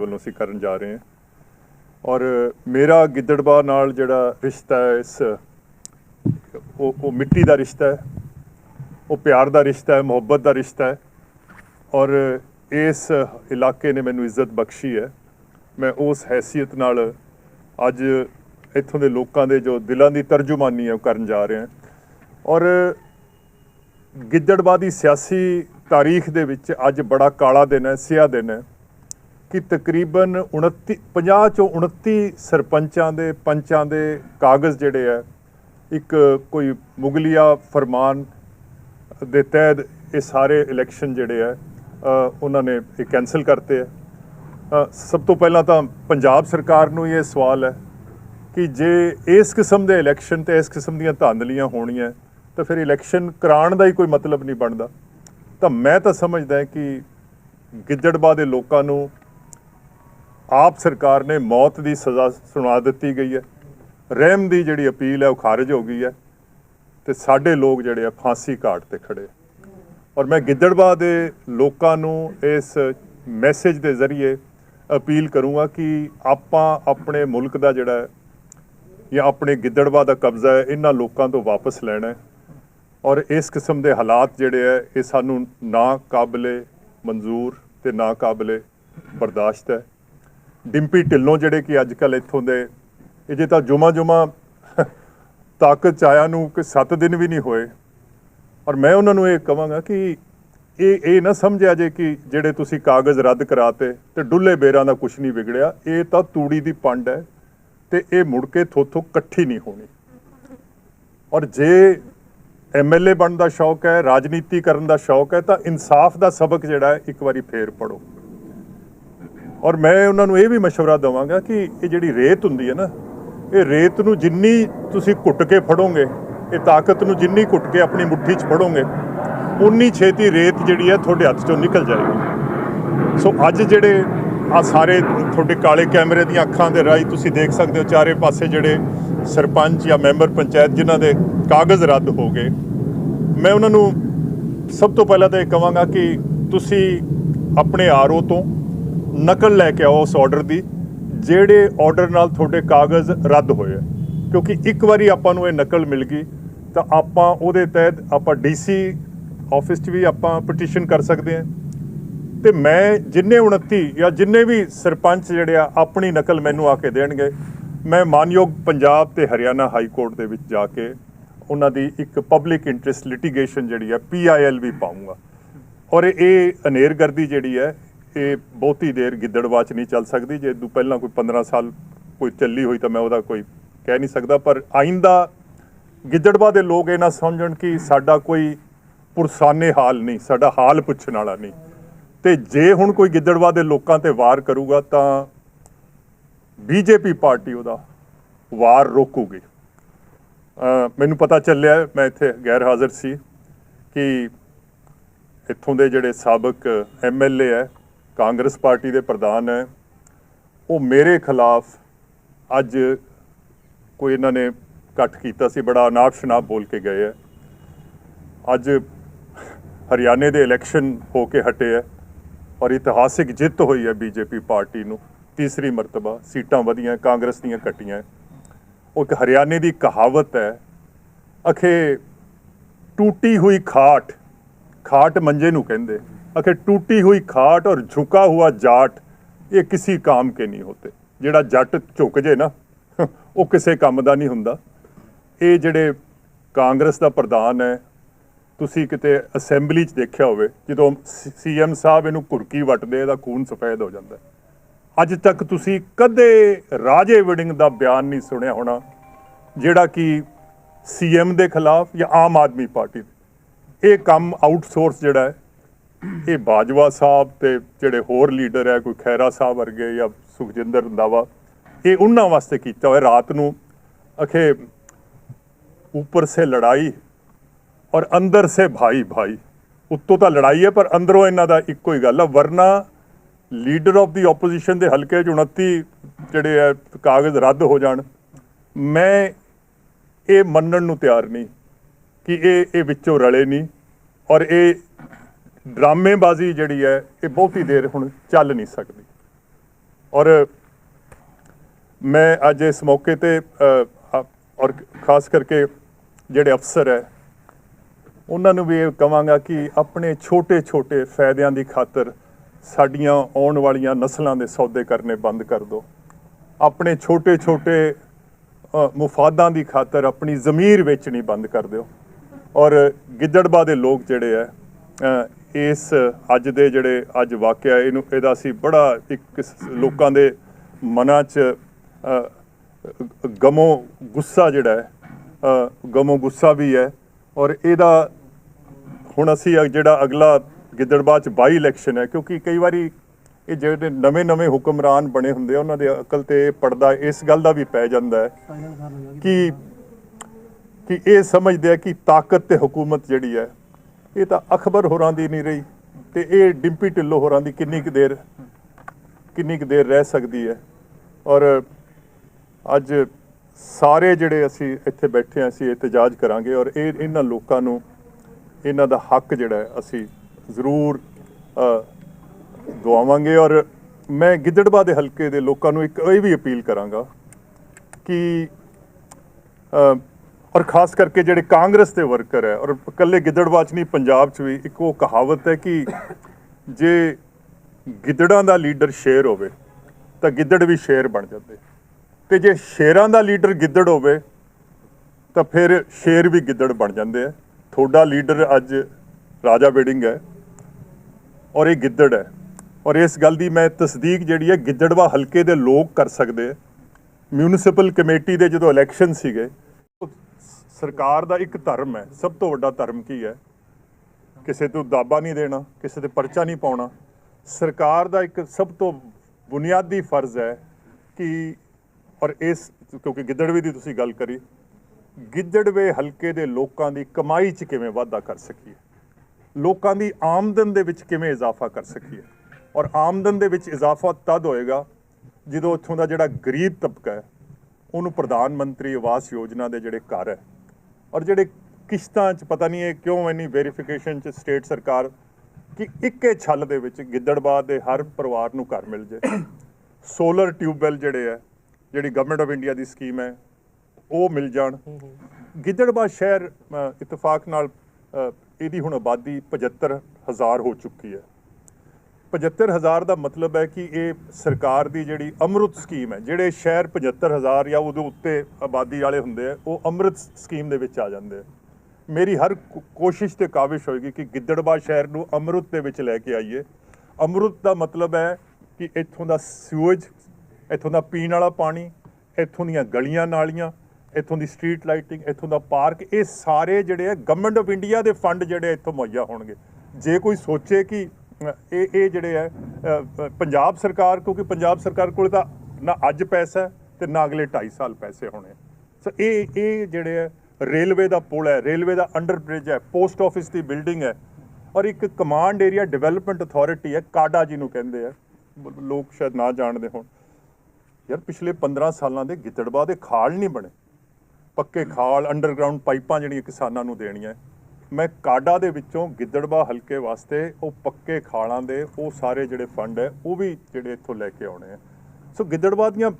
ਵੱਲੋਂ ਅਸੀਂ ਕਰਨ ਜਾ ਰਹੇ ਹਾਂ। ਔਰ ਮੇਰਾ ਗਿੱਦੜਬਾ ਨਾਲ ਜਿਹੜਾ ਰਿਸ਼ਤਾ ਹੈ, ਇਸ ਉਹ ਉਹ ਮਿੱਟੀ ਦਾ ਰਿਸ਼ਤਾ ਹੈ, ਉਹ ਪਿਆਰ ਦਾ ਰਿਸ਼ਤਾ ਹੈ, ਮੁਹੱਬਤ ਦਾ ਰਿਸ਼ਤਾ ਹੈ। ਔਰ ਇਸ ਇਲਾਕੇ ਨੇ ਮੈਨੂੰ ਇੱਜ਼ਤ ਬਖਸ਼ੀ ਹੈ। ਮੈਂ ਉਸ ਹੈਸੀਅਤ ਨਾਲ ਅੱਜ ਇੱਥੋਂ ਦੇ ਲੋਕਾਂ ਦੇ ਜੋ ਦਿਲਾਂ ਦੀ ਤਰਜੁਮਾਨੀ ਹੈ, ਉਹ ਕਰਨ ਜਾ ਰਿਹਾ ਔਰ ਗਿੱਦੜਬਾ ਦੀ ਸਿਆਸੀ ਤਾਰੀਖ ਦੇ ਵਿੱਚ ਅੱਜ ਬੜਾ ਕਾਲਾ ਦਿਨ ਹੈ ਸਿਆ ਦਿਨ ਹੈ। ਕਿ ਤਕਰੀਬਨ 29 50 ਚੋਂ 29 ਸਰਪੰਚਾਂ ਦੇ ਪੰਚਾਂ ਦੇ ਕਾਗਜ਼ ਜਿਹੜੇ ਆ, ਇੱਕ ਕੋਈ ਮੁਗਲੀਆ ਫਰਮਾਨ ਦੇ ਤਹਿਤ ਇਹ ਸਾਰੇ ਇਲੈਕਸ਼ਨ ਜਿਹੜੇ ਆ ਉਹਨਾਂ ਨੇ ਇਹ ਕੈਨਸਲ ਕਰਤੇ ਆ। ਸਭ ਤੋਂ ਪਹਿਲਾਂ ਤਾਂ ਪੰਜਾਬ ਸਰਕਾਰ ਨੂੰ ਇਹ ਸਵਾਲ ਹੈ ਕਿ ਜੇ ਇਸ ਕਿਸਮ ਦੇ ਇਲੈਕਸ਼ਨ ਤੇ ਇਸ ਕਿਸਮ ਦੀਆਂ ਧਾਂਦਲੀਆਂ ਹੋਣੀਆਂ, ਤਾਂ ਫਿਰ ਇਲੈਕਸ਼ਨ ਕਰਾਉਣ ਦਾ ਹੀ ਕੋਈ ਮਤਲਬ ਨਹੀਂ ਬਣਦਾ। ਤਾਂ ਮੈਂ ਤਾਂ ਸਮਝਦਾ ਕਿ ਗਿੱਦੜਬਾਹ ਦੇ ਲੋਕਾਂ ਨੂੰ ਆਪ ਸਰਕਾਰ ਨੇ ਮੌਤ ਦੀ ਸਜ਼ਾ ਸੁਣਾ ਦਿੱਤੀ ਗਈ ਹੈ। ਰਹਿਮ ਦੀ ਜਿਹੜੀ ਅਪੀਲ ਹੈ ਉਹ ਖਾਰਜ ਹੋ ਗਈ ਹੈ ਤੇ ਸਾਡੇ ਲੋਕ ਜਿਹੜੇ ਆ ਫਾਂਸੀ ਘਾਟ ਤੇ ਖੜੇ ਔਰ ਮੈਂ ਗਿੱਦੜਬਾਹ ਦੇ ਲੋਕਾਂ ਨੂੰ ਇਸ ਮੈਸੇਜ ਦੇ ਜ਼ਰੀਏ ਅਪੀਲ ਕਰੂੰਗਾ ਕਿ ਆਪਾਂ ਆਪਣੇ ਮੁਲਕ ਦਾ ਜਿਹੜਾ ਜਾਂ ਆਪਣੇ ਗਿੱਦੜਬਾਹ ਦਾ ਕਬਜ਼ਾ ਹੈ, ਇਹਨਾਂ ਲੋਕਾਂ ਤੋਂ ਵਾਪਸ ਲੈਣਾ ਹੈ। ਔਰ ਇਸ ਕਿਸਮ ਦੇ ਹਾਲਾਤ ਜਿਹੜੇ ਹੈ ਇਹ ਸਾਨੂੰ ਨਾ ਕਾਬਲੇ ਮਨਜ਼ੂਰ ਤੇ ਨਾ ਕਾਬਲੇ ਬਰਦਾਸ਼ਤ ਹੈ। ਡਿੰਪੀ ਢਿੱਲੋਂ ਜਿਹੜੇ ਕਿ ਅੱਜ ਕੱਲ ਇੱਥੋਂ ਦੇ, ਇਹ ਜੇ ਤਾਂ ਜੁਮਾ ਜੁਮਾ ਤਾਕਤ ਚ ਆਇਆ ਨੂੰ ਕਿ 7 ਦਿਨ ਵੀ ਨਹੀਂ ਹੋਏ। ਔਰ ਮੈਂ ਉਹਨਾਂ ਨੂੰ ਇਹ ਕਹਾਂਗਾ ਕਿ ਇਹ ਇਹ ਨਾ ਸਮਝਿਆ ਜੇ ਕਿ ਜਿਹੜੇ ਤੁਸੀਂ ਕਾਗਜ਼ ਰੱਦ ਕਰਾਤੇ ਤੇ ਡੁੱਲੇ ਬੇਰਾਂ ਦਾ ਕੁਝ ਨਹੀਂ ਵਿਗੜਿਆ, ਇਹ ਤਾਂ ਤੂੜੀ ਦੀ ਪੰਡ ਹੈ ਤੇ ਇਹ ਮੁੜ ਕੇ ਥੋਥੋਂ ਇਕੱਠੀ ਨਹੀਂ ਹੋਣੀ। ਔਰ ਜੇ ਐਮਐਲਏ ਬਣਨ ਦਾ ਸ਼ੌਕ ਹੈ, ਰਾਜਨੀਤੀ ਕਰਨ ਦਾ ਸ਼ੌਕ ਹੈ, ਤਾਂ ਇਨਸਾਫ ਦਾ ਸਬਕ ਜਿਹੜਾ ਇੱਕ ਵਾਰੀ ਫੇਰ ਪੜੋ ਔਰ ਮੈਂ ਉਹਨਾਂ ਨੂੰ ਇਹ ਵੀ مشਵਰਾ ਦਵਾਂਗਾ ਕਿ ਇਹ ਜਿਹੜੀ ਰੇਤ ਹੁੰਦੀ ਹੈ ਨਾ, ਇਹ ਰੇਤ ਨੂੰ ਜਿੰਨੀ ਤੁਸੀਂ ਘੁੱਟ ਕੇ ਫੜੋਗੇ, ਇਹ ਤਾਕਤ ਨੂੰ ਜਿੰਨੀ ਘੁੱਟ ਕੇ ਆਪਣੀ ਮੁੱਠੀ 'ਚ ਫੜੋਗੇ ਉਨੀ ਛੇਤੀ ਰੇਤ ਜਿਹੜੀ ਹੈ ਤੁਹਾਡੇ ਹੱਥ 'ਚੋਂ ਨਿਕਲ ਜਾਏਗੀ। ਸੋ ਅੱਜ ਜਿਹੜੇ ਆ ਸਾਰੇ ਤੁਹਾਡੇ ਕਾਲੇ ਕੈਮਰੇ ਦੀਆਂ ਅੱਖਾਂ ਦੇ ਰਾਹੀਂ ਤੁਸੀਂ ਦੇਖ ਸਕਦੇ ਹੋ, ਚਾਰੇ ਪਾਸੇ ਜਿਹੜੇ ਸਰਪੰਚ ਜਾਂ ਮੈਂਬਰ ਪੰਚਾਇਤ ਜਿਨ੍ਹਾਂ ਦੇ ਕਾਗਜ਼ ਰੱਦ ਹੋ ਗਏ, ਮੈਂ ਉਹਨਾਂ ਨੂੰ ਸਭ ਤੋਂ ਪਹਿਲਾਂ ਤਾਂ ਇਹ ਕਹਾਂਗਾ ਕਿ ਤੁਸੀਂ ਆਪਣੇ ਆਰਓ ਤੋਂ ਨਕਲ ਲੈ ਕੇ ਆਓ ਉਸ ਆਰਡਰ ਦੀ, ਜਿਹੜੇ ਆਰਡਰ ਨਾਲ ਤੁਹਾਡੇ ਕਾਗਜ਼ ਰੱਦ ਹੋਏ ਆ। ਕਿਉਂਕਿ ਇੱਕ ਵਾਰੀ ਆਪਾਂ ਨੂੰ ਇਹ ਨਕਲ ਮਿਲ ਗਈ, ਤਾਂ ਆਪਾਂ ਉਹਦੇ ਤਹਿਤ ਆਪਾਂ ਡੀਸੀ ਆਫਿਸ 'ਚ ਵੀ ਆਪਾਂ ਪਟੀਸ਼ਨ ਕਰ ਸਕਦੇ ਹਾਂ। ਤੇ ਮੈਂ ਜਿੰਨੇ 29 ਜਾਂ ਜਿੰਨੇ ਵੀ ਸਰਪੰਚ ਜਿਹੜੇ ਆ, ਆਪਣੀ ਨਕਲ ਮੈਨੂੰ ਆ ਕੇ ਦੇਣਗੇ। ਮੈਂ ਮਾਨਯੋਗ ਪੰਜਾਬ ਤੇ ਹਰਿਆਣਾ ਹਾਈ ਕੋਰਟ ਦੇ ਵਿੱਚ ਜਾ ਕੇ ਉਹਨਾਂ ਦੀ ਇੱਕ ਪਬਲਿਕ ਇੰਟਰਸਟ ਲਿਟੀਗੇਸ਼ਨ ਜਿਹੜੀ ਹੈ ਪੀਆਈਐਲ ਵੀ ਪਾਉਂਗਾ ਔਰ ਇਹ ਅਨੇਰਗਰਦੀ ਜਿਹੜੀ ਹੈ ਇਹ ਬਹੁਤੀ ਦੇਰ ਗਿੱਦੜਵਾਚ ਨਹੀਂ ਚੱਲ ਸਕਦੀ। ਜੇ ਤੋਂ ਪਹਿਲਾਂ ਕੋਈ 15 ਸਾਲ ਕੋਈ ਚੱਲੀ ਹੋਈ ਤਾਂ ਮੈਂ ਉਹਦਾ ਕੋਈ ਕਹਿ ਨਹੀਂ ਸਕਦਾ। ਪਰ ਆਇੰਦਾ ਗਿੱਦੜਵਾ ਦੇ ਲੋਕ ਇਹ ਨਾ ਸਮਝਣ ਕਿ ਸਾਡਾ ਕੋਈ ਪੁਰਸਾਨੇ ਹਾਲ ਨਹੀਂ, ਸਾਡਾ ਹਾਲ ਪੁੱਛਣ ਵਾਲਾ ਨਹੀਂ। ਤੇ ਜੇ ਹੁਣ ਕੋਈ ਗਿੱਦੜਵਾ ਦੇ ਲੋਕਾਂ ਤੇ ਵਾਰ ਕਰੂਗਾ ਤਾਂ ਬੀਜੇਪੀ ਪਾਰਟੀ ਉਹਦਾ ਵਾਰ ਰੋਕੂਗੀ। ਮੈਨੂੰ ਪਤਾ ਚੱਲਿਆ, ਮੈਂ ਇੱਥੇ ਗੈਰ ਹਾਜ਼ਰ ਸੀ ਕਿ ਇੱਥੋਂ ਦੇ ਜਿਹੜੇ ਸਾਬਕ ਐਮਐਲਏ ਹੈ ਕਾਂਗਰਸ ਪਾਰਟੀ ਦੇ ਪ੍ਰਧਾਨ ਹੈ। ਉਹ ਮੇਰੇ ਖਿਲਾਫ ਅੱਜ ਕੋਈ ਇਹਨਾਂ ਨੇ ਇਕੱਠ ਕੀਤਾ ਸੀ, ਬੜਾ ਅਨਾਪ ਸ਼ਨਾਪ ਬੋਲ ਕੇ ਗਏ ਹੈ। ਅੱਜ ਹਰਿਆਣੇ ਦੇ ਇਲੈਕਸ਼ਨ ਹੋ ਕੇ ਹਟੇ ਹੈ ਔਰ ਇਤਿਹਾਸਿਕ ਜਿੱਤ ਹੋਈ ਹੈ ਬੀਜੇਪੀ ਪਾਰਟੀ ਨੂੰ। ਤੀਸਰੀ ਮਰਤਬਾ, ਸੀਟਾਂ ਵਧੀਆਂ, ਕਾਂਗਰਸ ਦੀਆਂ ਘਟੀਆਂ ਉਹ ਇੱਕ ਹਰਿਆਣੇ ਦੀ ਕਹਾਵਤ ਹੈ, ਅਖੇ ਟੂਟੀ ਹੋਈ ਖਾਟ ਖਾਟ ਮੰਜੇ ਨੂੰ ਕਹਿੰਦੇ। ਅਖੇ ਟੂਟੀ ਹੋਈ ਖਾਟ ਔਰ ਝੁਕਾ ਹੁਆ ਜਾਟ, ਇਹ ਕਿਸੇ ਕੰਮ ਕੇ ਨਹੀਂ ਹੋਤੇ। ਜਿਹੜਾ ਜੱਟ ਝੁਕ ਜੇ ਨਾ, ਉਹ ਕਿਸੇ ਕੰਮ ਦਾ ਨਹੀਂ ਹੁੰਦਾ। ਇਹ ਜਿਹੜੇ ਕਾਂਗਰਸ ਦਾ ਪ੍ਰਧਾਨ ਹੈ, ਤੁਸੀਂ ਕਿਤੇ ਅਸੈਂਬਲੀ 'ਚ ਦੇਖਿਆ ਹੋਵੇ, ਜਦੋਂ ਸੀਐਮ ਸਾਹਿਬ ਇਹਨੂੰ ਘੁਰਕੀ ਵੱਟਦੇ, ਇਹਦਾ ਖੂਨ ਸਫੈਦ ਹੋ ਜਾਂਦਾ ਅੱਜ ਤੱਕ ਤੁਸੀਂ ਕਦੇ ਰਾਜੇ ਵਿਡਿੰਗ ਦਾ ਬਿਆਨ ਨਹੀਂ ਸੁਣਿਆ ਹੋਣਾ, ਜਿਹੜਾ ਕਿ ਸੀਐਮ ਦੇ ਖਿਲਾਫ ਜਾਂ ਆਮ ਆਦਮੀ ਪਾਰਟੀ ਇਹ ਕੰਮ ਆਊਟਸੋਰਸ ਜਿਹੜਾ ਹੈ ਇਹ ਬਾਜਵਾ ਸਾਹਿਬ ਤੇ ਜਿਹੜੇ ਹੋਰ ਲੀਡਰ ਹੈ, ਕੋਈ ਖੈਰਾ ਸਾਹਿਬ ਵਰਗੇ ਜਾਂ ਸੁਖਜਿੰਦਰ ਰੰਧਾਵਾ, ਇਹ ਉਹਨਾਂ ਵਾਸਤੇ ਕੀਤਾ ਹੋਇਆ। ਰਾਤ ਨੂੰ ਅਖੇ ਉੱਪਰ ਸੇ ਲੜਾਈ ਔਰ ਅੰਦਰ ਸੇ ਭਾਈ ਭਾਈ। ਉੱਤੋਂ ਤਾਂ ਲੜਾਈ ਹੈ, ਪਰ ਅੰਦਰੋਂ ਇਹਨਾਂ ਦਾ ਇੱਕੋ ਹੀ ਗੱਲ ਆ। ਵਰਨਾ ਲੀਡਰ ਆਫ ਦੀ ਆਪੋਜੀਸ਼ਨ ਦੇ ਹਲਕੇ 'ਚ 29 ਜਿਹੜੇ ਆ ਕਾਗਜ਼ ਰੱਦ ਹੋ ਜਾਣ। ਮੈਂ ਇਹ ਮੰਨਣ ਨੂੰ ਤਿਆਰ ਨਹੀਂ ਕਿ ਇਹ ਇਹ ਵਿੱਚੋਂ ਰਲੇ ਨਹੀਂ। ਔਰ ਇਹ ਡਰਾਮੇਬਾਜ਼ੀ ਜਿਹੜੀ ਹੈ, ਇਹ ਬਹੁਤੀ ਦੇਰ ਹੁਣ ਚੱਲ ਨਹੀਂ ਸਕਦੀ। ਔਰ ਮੈਂ ਅੱਜ ਇਸ ਮੌਕੇ ਤੇ ਔਰ ਖਾਸ ਕਰਕੇ ਜਿਹੜੇ ਅਫਸਰ ਹੈ, ਉਹਨਾਂ ਨੂੰ ਵੀ ਇਹ ਕਵਾਂਗਾ ਕਿ ਆਪਣੇ ਛੋਟੇ-ਛੋਟੇ ਫਾਇਦਿਆਂ ਦੀ ਖਾਤਰ ਸਾਡੀਆਂ ਆਉਣ ਵਾਲੀਆਂ ਨਸਲਾਂ ਦੇ ਸੌਦੇ ਕਰਨੇ ਬੰਦ ਕਰ ਦਿਓ। ਆਪਣੇ ਛੋਟੇ-ਛੋਟੇ ਮੁਫਾਦਾਂ ਦੀ ਖਾਤਰ ਆਪਣੀ ਜ਼ਮੀਰ ਵੇਚਣੀ ਬੰਦ ਕਰ ਦਿਓ। ਔਰ ਗਿੱਦੜਬਾ ਦੇ ਲੋਕ ਜਿਹੜੇ ਆ ਇਸ ਅੱਜ ਦੇ ਜਿਹੜੇ ਅੱਜ ਵਾਕਿਆ ਇਹਨੂੰ ਇਹਦਾ ਅਸੀਂ ਬੜਾ ਇੱਕ ਲੋਕਾਂ ਦੇ ਮਨਾਂ 'ਚ ਗਮੋ ਗੁੱਸਾ ਜਿਹੜਾ ਹੈ ਗਮੋ ਗੁੱਸਾ ਵੀ ਹੈ ਔਰ ਇਹਦਾ ਹੁਣ ਅਸੀਂ ਜਿਹੜਾ ਅਗਲਾ ਗਿੱਦੜਬਾਹ ਚ ਬਾਈ ਇਲੈਕਸ਼ਨ ਹੈ ਕਿਉਂਕਿ ਕਈ ਵਾਰੀ ਇਹ ਜਿਹੜੇ ਨਵੇਂ-ਨਵੇਂ ਹੁਕਮਰਾਨ ਬਣੇ ਹੁੰਦੇ ਆ ਉਹਨਾਂ ਦੇ ਅਕਲ ਤੇ ਪਰਦਾ ਇਸ ਗੱਲ ਦਾ ਵੀ ਪੈ ਜਾਂਦਾ ਹੈ ਕਿ ਕਿ ਇਹ ਸਮਝਦੇ ਆ ਕਿ ਤਾਕਤ ਤੇ ਹਕੂਮਤ ਜਿਹੜੀ ਹੈ ਇਹ ਤਾਂ ਅਖਬਰ ਹੋਰਾਂ ਦੀ ਨਹੀਂ ਰਹੀ ਤੇ ਇਹ ਡਿੰਪੀ ਢਿੱਲੋਂ ਹੋਰਾਂ ਦੀ ਕਿੰਨੀ ਕੁ ਦੇਰ, ਕਿੰਨੀ ਕੁ ਦੇਰ ਰਹਿ ਸਕਦੀ ਹੈ। ਔਰ ਅੱਜ ਸਾਰੇ ਜਿਹੜੇ ਅਸੀਂ ਇੱਥੇ ਬੈਠੇ ਹਾਂ, ਅਸੀਂ ਇਤਜਾਜ ਕਰਾਂਗੇ ਔਰ ਇਹ ਇਹਨਾਂ ਲੋਕਾਂ ਨੂੰ, ਇਹਨਾਂ ਦਾ ਹੱਕ ਜਿਹੜਾ ਅਸੀਂ ਜ਼ਰੂਰ ਦਵਾਵਾਂਗੇ ਔਰ ਮੈਂ ਗਿੱਦੜਬਾ ਦੇ ਹਲਕੇ ਦੇ ਲੋਕਾਂ ਨੂੰ ਇੱਕ ਇਹ ਵੀ ਅਪੀਲ ਕਰਾਂਗਾ ਕਿ ਔਰ ਖਾਸ ਕਰਕੇ ਜਿਹੜੇ ਕਾਂਗਰਸ ਦੇ ਵਰਕਰ ਹੈ, ਔਰ ਇਕੱਲੇ ਗਿੱਦੜਬਾ ਚ ਨਹੀਂ, ਪੰਜਾਬ ਚ ਵੀ ਇੱਕ ਉਹ ਕਹਾਵਤ ਹੈ ਕਿ ਜੇ ਗਿੱਦੜਾਂ ਦਾ ਲੀਡਰ ਸ਼ੇਰ ਹੋਵੇ, ਤਾਂ ਗਿੱਦੜ ਵੀ ਸ਼ੇਰ ਬਣ ਜਾਂਦੇ। ਤੇ ਜੇ ਸ਼ੇਰਾਂ ਦਾ ਲੀਡਰ ਗਿੱਦੜ ਹੋਵੇ, ਤਾਂ ਫਿਰ ਸ਼ੇਰ ਵੀ ਗਿੱਦੜ ਬਣ ਜਾਂਦੇ ਆ। ਤੁਹਾਡਾ ਲੀਡਰ ਅੱਜ ਰਾਜਾ ਵੇਡਿੰਗ ਹੈ, ਔਰ ਇਹ ਗਿੱਦੜ ਹੈ। ਔਰ ਇਸ ਗੱਲ ਦੀ ਮੈਂ ਤਸਦੀਕ ਜਿਹੜੀ ਹੈ, ਗਿੱਦੜਵਾ ਹਲਕੇ ਦੇ ਲੋਕ ਕਰ ਸਕਦੇ ਆ। ਮਿਊਨਿਸਪਲ ਕਮੇਟੀ ਦੇ ਜਦੋਂ ਇਲੈਕਸ਼ਨ ਸੀਗੇ ਸਰਕਾਰ ਦਾ ਇੱਕ ਧਰਮ ਹੈ। ਸਭ ਤੋਂ ਵੱਡਾ ਧਰਮ ਕੀ ਹੈ? ਕਿਸੇ ਤੋਂ ਦਾਬਾ ਨਹੀਂ ਦੇਣਾ, ਕਿਸੇ ਤੇ ਪਰਚਾ ਨਹੀਂ ਪਾਉਣਾ। ਸਰਕਾਰ ਦਾ ਇੱਕ ਸਭ ਤੋਂ ਬੁਨਿਆਦੀ ਫਰਜ਼ ਹੈ ਕਿ ਔਰ ਇਸ ਕਿਉਂਕਿ ਗਿੱਦੜਵੇ ਦੀ ਤੁਸੀਂ ਗੱਲ ਕਰੀ, ਗਿੱਦੜਵੇ ਹਲਕੇ ਦੇ ਲੋਕਾਂ ਦੀ ਕਮਾਈ 'ਚ ਕਿਵੇਂ ਵਾਧਾ ਕਰ ਸਕੀਏ? ਲੋਕਾਂ ਦੀ ਆਮਦਨ ਦੇ ਵਿੱਚ ਕਿਵੇਂ ਇਜ਼ਾਫਾ ਕਰ ਸਕੀਏ? ਔਰ ਆਮਦਨ ਦੇ ਵਿੱਚ ਇਜ਼ਾਫਾ ਤਦ ਹੋਏਗਾ ਜਦੋਂ ਉੱਥੋਂ ਦਾ ਜਿਹੜਾ ਗਰੀਬ ਤਬਕਾ ਹੈ, ਉਹਨੂੰ ਪ੍ਰਧਾਨ ਮੰਤਰੀ ਆਵਾਸ ਯੋਜਨਾ ਦੇ ਜਿਹੜੇ ਘਰ ਹੈ ਔਰ ਜਿਹੜੇ ਕਿਸ਼ਤਾਂ 'ਚ ਪਤਾ ਨਹੀਂ ਇਹ ਕਿਉਂ ਇੰਨੀ ਵੈਰੀਫਿਕੇਸ਼ਨ 'ਚ ਸਟੇਟ ਸਰਕਾਰ ਕਿ ਇੱਕੇ ਛੱਲ ਦੇ ਵਿੱਚ ਗਿੱਦੜਬਾਹ ਦੇ ਹਰ ਪਰਿਵਾਰ ਨੂੰ ਘਰ ਮਿਲ ਜੇ। ਸੋਲਰ ਟਿਊਬਵੈਲ ਜਿਹੜੇ ਹੈ ਜਿਹੜੀ ਗਵਰਨਮੈਂਟ ਆਫ ਇੰਡੀਆ ਦੀ ਸਕੀਮ ਹੈ ਉਹ ਮਿਲ ਜਾਣ। ਗਿੱਦੜਬਾਹ ਸ਼ਹਿਰ ਇਤਫਾਕ ਨਾਲ ਇਹਦੀ ਹੁਣ ਆਬਾਦੀ 75000 ਹੋ ਚੁੱਕੀ ਹੈ। 75000 ਦਾ ਮਤਲਬ ਹੈ ਕਿ ਇਹ ਸਰਕਾਰ ਦੀ ਜਿਹੜੀ ਅੰਮ੍ਰਿਤ ਸਕੀਮ ਹੈ, ਜਿਹੜੇ ਸ਼ਹਿਰ 75000 ਜਾਂ ਉਹਦੇ ਉੱਤੇ ਆਬਾਦੀ ਵਾਲੇ ਹੁੰਦੇ ਆ, ਉਹ ਅੰਮ੍ਰਿਤ ਸਕੀਮ ਦੇ ਵਿੱਚ ਆ ਜਾਂਦੇ ਆ। ਮੇਰੀ ਹਰ ਕੋਸ਼ਿਸ਼ ਤੇ ਕਾਵਿਸ਼ ਹੋਏਗੀ ਕਿ ਗਿੱਦੜਬਾਹ ਸ਼ਹਿਰ ਨੂੰ ਅੰਮ੍ਰਿਤ ਦੇ ਵਿੱਚ ਲੈ ਕੇ ਆਈਏ। ਅੰਮ੍ਰਿਤ ਦਾ ਮਤਲਬ ਹੈ ਕਿ ਇੱਥੋਂ ਦਾ ਸਿਊਜ ਇੱਥੋਂ ਦਾ ਪੀਣ ਵਾਲਾ ਪਾਣੀ, ਇੱਥੋਂ ਦੀਆਂ ਗਲੀਆਂ ਨਾਲੀਆਂ, ਇੱਥੋਂ ਦੀ ਸਟਰੀਟ ਲਾਈਟਿੰਗ ਇੱਥੋਂ ਦਾ ਪਾਰਕ, ਇਹ ਸਾਰੇ ਜਿਹੜੇ ਹੈ ਗਵਰਨਮੈਂਟ ਆਫ ਇੰਡੀਆ ਦੇ ਫੰਡ ਜਿਹੜੇ ਇੱਥੋਂ ਮੁਹੱਈਆ ਹੋਣਗੇ। ਜੇ ਕੋਈ ਸੋਚੇ ਕਿ ਇਹ ਇਹ ਜਿਹੜੇ ਹੈ ਪੰਜਾਬ ਸਰਕਾਰ, ਕਿਉਂਕਿ ਪੰਜਾਬ ਸਰਕਾਰ ਕੋਲ ਤਾਂ ਨਾ ਅੱਜ ਪੈਸਾ ਤੇ ਨਾ ਅਗਲੇ 2.5 ਸਾਲ ਪੈਸੇ ਹੋਣੇ ਸੋ ਇਹ ਇਹ ਜਿਹੜੇ ਹੈ ਰੇਲਵੇ ਦਾ ਪੁਲ ਹੈ, ਰੇਲਵੇ ਦਾ ਅੰਡਰ ਬ੍ਰਿਜ ਹੈ, ਪੋਸਟ ਆਫਿਸ ਦੀ ਬਿਲਡਿੰਗ ਹੈ ਔਰ ਇੱਕ ਕਮਾਂਡ ਏਰੀਆ ਡਿਵੈਲਪਮੈਂਟ ਅਥਾਰਟੀ ਹੈ, ਕਾਡਾ ਜੀ ਨੂੰ ਕਹਿੰਦੇ ਆ। ਲੋਕ ਸ਼ਾਇਦ ਨਾ ਜਾਣਦੇ ਹੋਣ। ਯਾਰ, ਪਿਛਲੇ 15 ਸਾਲਾਂ ਦੇ ਗਿੱਦੜਬਾਹ ਦੇ ਖਾਲ ਨਹੀਂ ਬਣੇ। ਪੱਕੇ ਖਾਲ ਅੰਡਰਗਰਾਉਂਡ ਪਾਈਪਾਂ ਜਿਹੜੀਆਂ ਕਿਸਾਨਾਂ ਨੂੰ ਦੇਣੀਆਂ। ਮੈਂ ਕਾਡਾ ਦੇ ਵਿੱਚੋਂ ਗਿੱਦੜਬਾਹ ਹਲਕੇ ਵਾਸਤੇ ਉਹ ਪੱਕੇ ਖਾਲਾਂ ਦੇ, ਉਹ ਸਾਰੇ ਜਿਹੜੇ ਫੰਡ ਹੈ, ਉਹ ਵੀ ਜਿਹੜੇ ਇੱਥੋਂ ਲੈ ਕੇ ਆਉਣੇ ਆ। ਸੋ ਗਿੱਦੜਬਾਹ ਦੀਆਂ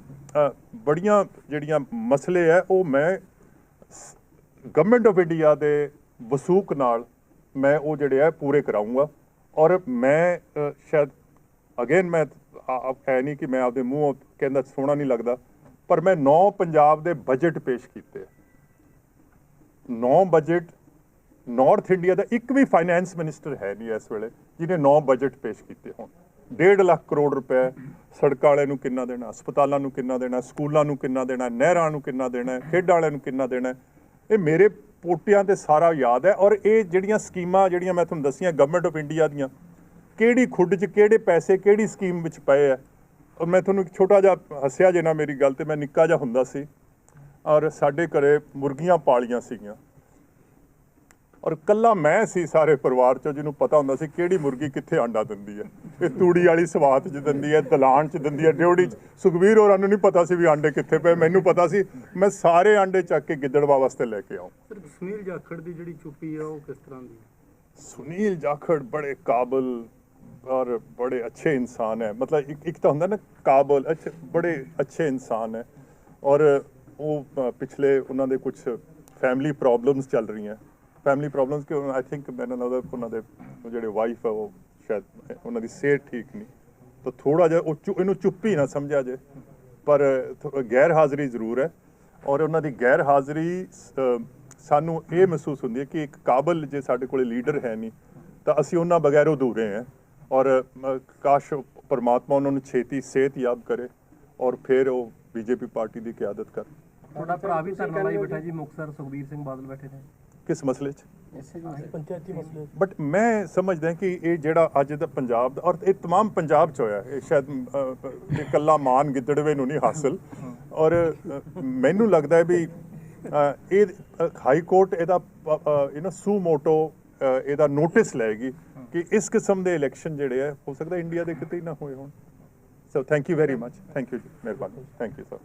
ਬੜੀਆਂ ਜਿਹੜੀਆਂ ਮਸਲੇ ਹੈ, ਉਹ ਮੈਂ ਗਵਰਨਮੈਂਟ ਆਫ ਇੰਡੀਆ ਦੇ ਵਸੂਕ ਨਾਲ ਮੈਂ ਉਹ ਜਿਹੜੇ ਆ, ਪੂਰੇ ਕਰਾਉਂਗਾ ਔਰ ਮੈਂ ਸ਼ਾਇਦ ਅਗੇਨ ਮੈਂ ਐ ਨਹੀਂ ਕਿ ਮੈਂ ਆਪਦੇ ਮੂੰਹ ਕਹਿੰਦਾ ਸੋਹਣਾ ਨਹੀਂ ਲੱਗਦਾ, ਪਰ ਮੈਂ ਨੌ ਪੰਜਾਬ ਦੇ ਬਜਟ ਪੇਸ਼ ਕੀਤੇ ਨੌ ਬਜਟ ਨਾਰਥ ਇੰਡੀਆ ਦਾ ਇੱਕ ਵੀ ਫਾਈਨੈਂਸ ਮਿਨਿਸਟਰ ਹੈ ਨਹੀਂ ਇਸ ਵੇਲੇ, ਜਿਹਨੇ ਨੌ ਬਜਟ ਪੇਸ਼ ਕੀਤੇ ਹੋਣ। 1.5 ਲੱਖ ਕਰੋੜ ਰੁਪਏ ਸੜਕਾਂ ਵਾਲਿਆਂ ਨੂੰ ਕਿੰਨਾ ਦੇਣਾ, ਹਸਪਤਾਲਾਂ ਨੂੰ ਕਿੰਨਾ ਦੇਣਾ, ਸਕੂਲਾਂ ਨੂੰ ਕਿੰਨਾ ਦੇਣਾ, ਨਹਿਰਾਂ ਨੂੰ ਕਿੰਨਾ ਦੇਣਾ, ਖੇਡਾਂ ਵਾਲਿਆਂ ਨੂੰ ਕਿੰਨਾ ਦੇਣਾ। ਇਹ ਮੇਰੇ ਪੋਟਿਆਂ ਤੇ ਸਾਰਾ ਯਾਦ ਹੈ ਔਰ ਇਹ ਜਿਹੜੀਆਂ ਸਕੀਮਾਂ, ਜਿਹੜੀਆਂ ਮੈਂ ਤੁਹਾਨੂੰ ਦੱਸੀਆਂ ਗਵਰਨਮੈਂਟ ਆਫ ਇੰਡੀਆ ਦੀਆਂ, ਕਿਹੜੀ ਖੁੱਡ 'ਚ ਕਿਹੜੇ ਪੈਸੇ ਕਿਹੜੀ ਸਕੀਮ ਵਿੱਚ ਪਏ ਆ? ਔਰ ਮੈਂ ਤੁਹਾਨੂੰ ਇੱਕ ਛੋਟਾ ਜਿਹਾ ਹੱਸਿਆ ਜੇ ਨਾ ਮੇਰੀ ਗੱਲ ਤੇ, ਮੈਂ ਨਿੱਕਾ ਜਿਹਾ ਹੁੰਦਾ ਸੀ ਔਰ ਸਾਡੇ ਘਰੇ ਮੁਰਗੀਆਂ ਪਾਲੀਆਂ ਸੀਗੀਆਂ। ਔਰ ਕੱਲਾ ਮੈਂ ਸੀ ਸਾਰੇ ਪਰਿਵਾਰ ਚੋਂ ਜਿਹਨੂੰ ਪਤਾ ਹੁੰਦਾ ਸੀ ਕਿਹੜੀ ਮੁਰਗੀ ਕਿੱਥੇ ਆਂਡਾ ਦਿੰਦੀ ਹੈ। ਇਹ ਤੂੜੀ ਵਾਲੀ ਸਵਾਤ 'ਚ ਦਿੰਦੀ ਹੈ ਦਲਾਨ 'ਚ ਦਿੰਦੀ ਹੈ ਡਿਉੜੀ 'ਚ। ਸੁਖਵੀਰ ਹੋਰਾਂ ਨੂੰ ਨਹੀਂ ਪਤਾ ਸੀ ਵੀ ਆਂਡੇ ਕਿੱਥੇ ਪਏ ਮੈਨੂੰ ਪਤਾ ਸੀ ਮੈਂ ਸਾਰੇ ਆਂਡੇ ਚੱਕ ਕੇ ਗਿੱਦੜਵਾ ਵਾਸਤੇ ਲੈ ਕੇ ਆਉਂ। ਸਰ ਸੁਨੀਲ ਜਾਖੜ ਦੀ ਜਿਹੜੀ ਚੁੱਪੀ ਆ ਉਹ ਕਿਸ ਤਰ੍ਹਾਂ ਦੀ ਸੁਨੀਲ ਜਾਖੜ ਬੜੇ ਕਾਬਲ ਔਰ ਬੜੇ ਅੱਛੇ ਇਨਸਾਨ ਹੈ। ਮਤਲਬ ਇੱਕ ਇੱਕ ਤਾਂ ਹੁੰਦਾ ਨਾ ਕਾਬਲ ਅੱਛੇ ਬੜੇ ਅੱਛੇ ਇਨਸਾਨ ਹੈ। ਔਰ ਉਹ ਪਿਛਲੇ ਉਹਨਾਂ ਦੇ ਕੁਝ ਫੈਮਿਲੀ ਪ੍ਰੋਬਲਮਸ ਚੱਲ ਰਹੀਆਂ। ਫੈਮਿਲੀ ਪ੍ਰੋਬਲਮਸ ਕਿ ਆਈ ਥਿੰਕ ਮੈਨੂੰ ਲੱਗਦਾ ਉਹਨਾਂ ਦੇ ਜਿਹੜੇ ਵਾਈਫ ਹੈ ਉਹ ਸ਼ਾਇਦ ਉਹਨਾਂ ਦੀ ਸਿਹਤ ਠੀਕ ਨਹੀਂ। ਤਾਂ ਥੋੜਾ ਜਿਹਾ ਉਹ ਇਹਨੂੰ ਚੁੱਪੀ ਨਾ ਸਮਝਿਆ ਜੇ। ਪਰ ਗੈਰ ਹਾਜ਼ਰੀ ਜ਼ਰੂਰ ਹੈ। ਔਰ ਉਹਨਾਂ ਦੀ ਗੈਰ ਹਾਜ਼ਰੀ ਸਾਨੂੰ ਇਹ ਮਹਿਸੂਸ ਹੁੰਦੀ ਹੈ ਕਿ ਇੱਕ ਕਾਬਲ ਜੇ ਸਾਡੇ ਕੋਲੇ ਲੀਡਰ ਹੈ ਨਹੀਂ, ਤਾਂ ਅਸੀਂ ਉਹਨਾਂ ਬਗੈਰ ਅਧੂਰੇ ਹਾਂ। ਔਰ ਕਾਸ਼ ਉਹ ਪਰਮਾਤਮਾ ਉਹਨਾਂ ਨੂੰ ਛੇਤੀ ਸਿਹਤ ਸਿਹਤਯਾਬ ਕਰੇ ਔਰ ਫਿਰ ਉਹ ਬੀਜੇਪੀ ਪਾਰਟੀ ਦੀ ਕਿਆਦਤ ਕਰ। ਤੁਹਾਡਾ ਭਰਾ ਵੀ ਧਰਨਾ ਲਾਈ ਬੈਠਾ ਜੀ, ਮੁਕਤਸਰ ਸੁਖਬੀਰ ਸਿੰਘ ਬਾਦਲ ਬੈਠੇ ਨੇ। ਕਿਸ ਮਸਲੇ 'ਚ ਪੰਚਾਇਤੀ ਮਸਲੇ ਬਟ ਮੈਂ ਸਮਝਦਾ ਕਿ ਇਹ ਜਿਹੜਾ ਅੱਜ ਦਾ ਪੰਜਾਬ ਦਾ ਔਰ ਇਹ तमाम ਪੰਜਾਬ ਚ ਹੋਇਆ ਇਹ ਸ਼ਾਇਦ ਅ, ਇਹ ਇਕੱਲਾ ਮਾਨ ਗਿੱਦੜਵੇ ਨੂੰ ਨਹੀਂ ਹਾਸਲ ਔਰ ਅ, ਮੈਨੂੰ ਲੱਗਦਾ ਹੈ ਵੀ ਅ, ਇਹ ਹਾਈ ਕੋਰਟ ਇਹਦਾ ਯੂ نو ਸੂ ਮੋਟੋ ਇਹਦਾ ਨੋਟਿਸ ਲਏਗੀ ਕਿ ਇਸ ਕਿਸਮ ਦੇ ਇਲੈਕਸ਼ਨ ਜਿਹੜੇ ਆ ਹੋ ਸਕਦਾ ਇੰਡੀਆ ਦੇ ਕਿਤੇ ਹੀ ਨਾ ਹੋਏ ਹੋਣ so thank you very much thank you ji ਮਿਹਰਬਾਨੀ ਥੈਂਕ ਯੂ ਸਰ